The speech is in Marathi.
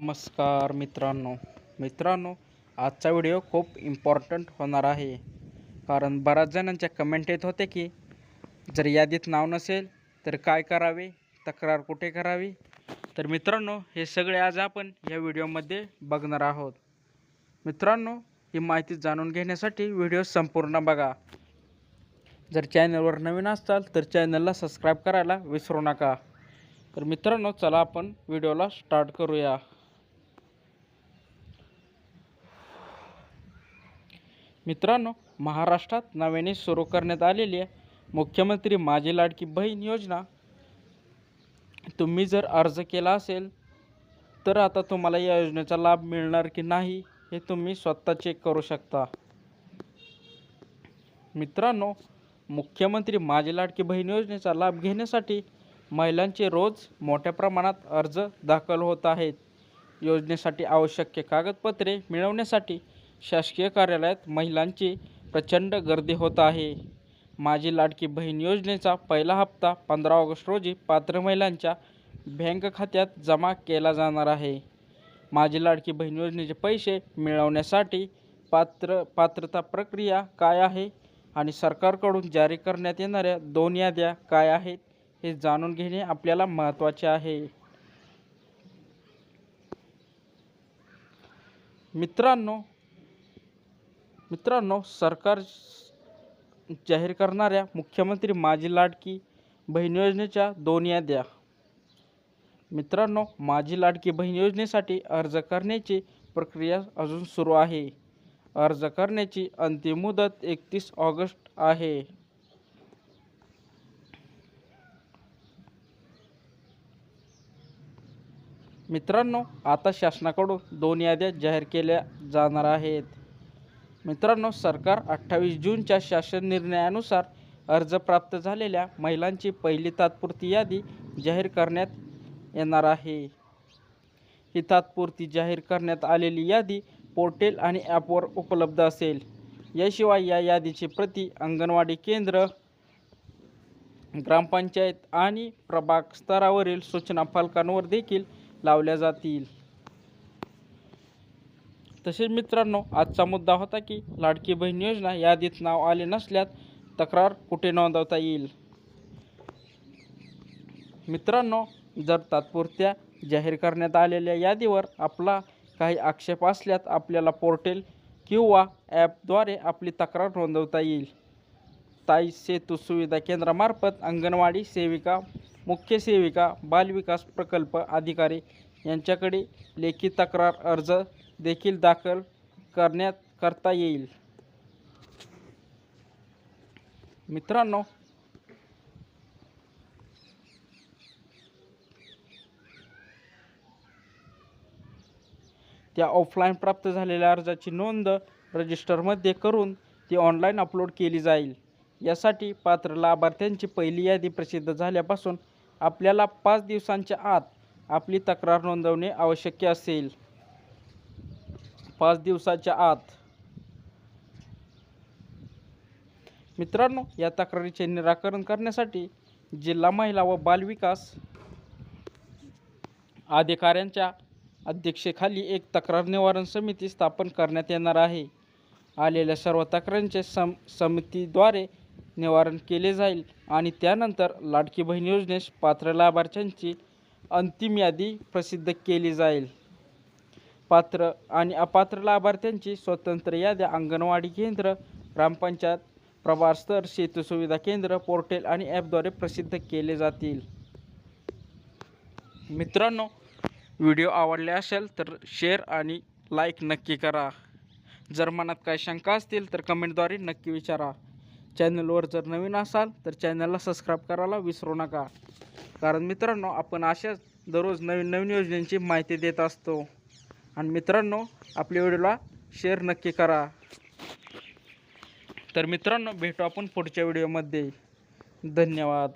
नमस्कार मित्रांनो. मित्रांनो आजचा व्हिडिओ खूप इम्पॉर्टंट होणार आहे. कारण बऱ्याच जणांच्या कमेंट येत होते की जर यादीत नाव नसेल तर काय करावे? तक्रार कुठे करावी? तर मित्रांनो हे सगळे आज आपण या व्हिडिओमध्ये बघणार आहोत. मित्रांनो ही माहिती जाणून घेण्यासाठी व्हिडिओ संपूर्ण बघा. जर चॅनलवर नवीन असाल तर चॅनलला सबस्क्राईब करायला विसरू नका. तर मित्रांनो चला आपण व्हिडिओला स्टार्ट करूया. मित्रांनो महाराष्ट्रात नव्याने सुरू करण्यात आलेली आहे मुख्यमंत्री माझी लाडकी बहीण योजना. तुम्ही जर अर्ज केला असेल तर आता तुम्हाला या योजनेचा लाभ मिळणार की नाही हे तुम्ही स्वतः चेक करू शकता. मित्रांनो मुख्यमंत्री माझी लाडकी बहीण योजनेचा लाभ घेण्यासाठी महिलांचे रोज मोठ्या प्रमाणात अर्ज दाखल होत आहेत. योजनेसाठी आवश्यक कागदपत्रे मिळवण्यासाठी शासकीय कार्यालयात महिलांची प्रचंड गर्दी होत आहे. माझी लाडकी बहीण योजनेचा पहिला हप्ता पंधरा ऑगस्ट रोजी पात्र महिलांच्या बँक खात्यात जमा केला जाणार आहे. माझी लाडकी बहीण योजनेचे पैसे मिळवण्यासाठी पात्र पात्रता प्रक्रिया काय आहे आणि सरकारकडून जारी करण्यात येणाऱ्या दोन याद्या काय आहेत हे जाणून घेणे आपल्याला महत्त्वाचे आहे. मित्रांनो मित्रांनो सरकार जाहीर करणाऱ्या मुख्यमंत्री माझी लाडकी बहीण योजनेच्या दोन याद्या. मित्रांनो माझी लाडकी बहीण योजनेसाठी अर्ज करण्याची प्रक्रिया अजून सुरू आहे. अर्ज करण्याची अंतिम मुदत एकतीस ऑगस्ट आहे. मित्रांनो आता शासनाकडून दोन याद्या जाहीर केल्या जाणार आहेत. मित्रांनो सरकार अठ्ठावीस जूनच्या शासन निर्णयानुसार अर्ज प्राप्त झालेल्या महिलांची पहिली तात्पुरती यादी जाहीर करण्यात येणार आहे. ही तात्पुरती जाहीर करण्यात आलेली यादी पोर्टेल आणि ॲपवर उपलब्ध असेल. याशिवाय या यादीची प्रती अंगणवाडी केंद्र ग्रामपंचायत आणि प्रभाग स्तरावरील सूचना फलकांवर देखील लावल्या जातील. तसेच मित्रांनो आजचा मुद्दा होता की लाडकी बहीण योजना यादीत नाव आले नसल्यास तक्रार कुठे नोंदवता येईल? मित्रांनो जर तात्पुरत्या जाहीर करण्यात आलेल्या यादीवर आपला काही आक्षेप असल्यास आपल्याला पोर्टेल किंवा ॲपद्वारे आपली तक्रार नोंदवता येईल. ताई सेतू सुविधा केंद्रामार्फत अंगणवाडी सेविका मुख्य सेविका बालविकास प्रकल्प अधिकारी यांच्याकडे लेखी तक्रार अर्ज देखील दाखल करण्यात करता येईल. मित्रांनो त्या ऑफलाईन प्राप्त झालेल्या अर्जाची नोंद रजिस्टरमध्ये करून ती ऑनलाईन अपलोड केली जाईल. यासाठी पात्र लाभार्थ्यांची पहिली यादी प्रसिद्ध झाल्यापासून आपल्याला पाच दिवसांच्या आत आपली तक्रार नोंदवणे आवश्यक असेल. पाच दिवसाच्या आत. मित्रांनो या तक्रारीचे निराकरण करण्यासाठी जिल्हा महिला व बालविकास अधिकाऱ्यांच्या अध्यक्षेखाली एक तक्रार निवारण समिती स्थापन करण्यात येणार आहे. आलेल्या सर्व तक्रारींचे सम समितीद्वारे निवारण केले जाईल आणि त्यानंतर लाडकी बहीण योजनेस पात्र लाभार्थ्यांची अंतिम यादी प्रसिद्ध केली जाईल. पात्र आणि अपात्र लाभार्थ्यांची स्वतंत्र याद्या अंगणवाडी केंद्र ग्रामपंचायत प्रभारस्तर सुविधा केंद्र पोर्टेल आणि ॲपद्वारे प्रसिद्ध केले जातील. मित्रांनो व्हिडिओ आवडले असेल तर शेअर आणि लाईक नक्की करा. जर मनात काही शंका असतील तर कमेंटद्वारे नक्की विचारा. चॅनलवर जर नवीन असाल तर चॅनलला सबस्क्राईब करायला विसरू नका. कारण मित्रांनो आपण अशाच दररोज नवीन नवीन योजनांची माहिती देत असतो. आणि मित्रांनो आपल्या व्हिडिओला शेअर नक्की करा. तर मित्रांनो भेटू आपण पुढच्या व्हिडिओमध्ये. धन्यवाद.